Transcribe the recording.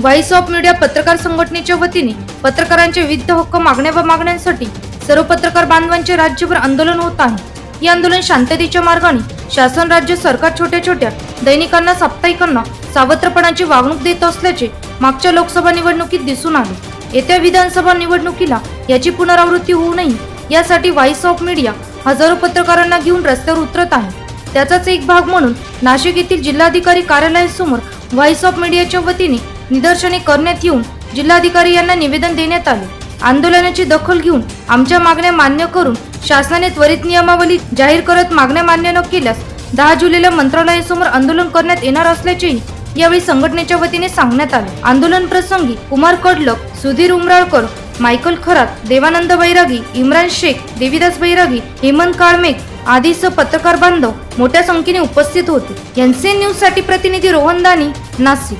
Voice of media पत्रकार संघटनेच्या वतीने पत्रकारांचे विविध हक्क मागण्या व मागण्यांसाठी सर्व पत्रकार बांधवांचे राज्यभर आंदोलन होत आहे. हे आंदोलन शांततेच्या मार्गाने शासन राज्य सरकार छोट्या छोट्या दैनिकांना साप्ताहिकांना सावत्रपणाची वागणूक देत असल्याचे मागच्या लोकसभा निवडणुकीत दिसून आले. येत्या विधानसभा निवडणुकीला याची पुनरावृत्ती होऊ नये यासाठी व्हॉइस ऑफ मीडिया हजारो पत्रकारांना घेऊन रस्त्यावर उतरत आहे. त्याचाच एक भाग म्हणून नाशिक येथील जिल्हाधिकारी कार्यालयासमोर व्हॉइस ऑफ मीडियाच्या वतीने निदर्शने करण्यात येऊन जिल्हाधिकारी यांना निवेदन देण्यात आले. आंदोलनाची दखल घेऊन आमच्या मागण्या मान्य करून शासनाने त्वरित नियमावली जाहीर करत मागण्या मान्य न केल्यास दहा जुलैला मंत्रालयासमोर आंदोलन करण्यात येणार असल्याचेही यावेळी संघटनेच्या वतीने सांगण्यात आले. आंदोलन प्रसंगी कुमार कडलक सुधीर उमराळकर मायकल खरात देवानंद बैरागी इम्रान शेख देवीदास बैरागी हेमंत काळमेघ आदीसह पत्रकार बांधव मोठ्या संख्येने उपस्थित होते. एनसीएन न्यूजसाठी प्रतिनिधी रोहन दानी नाशिक.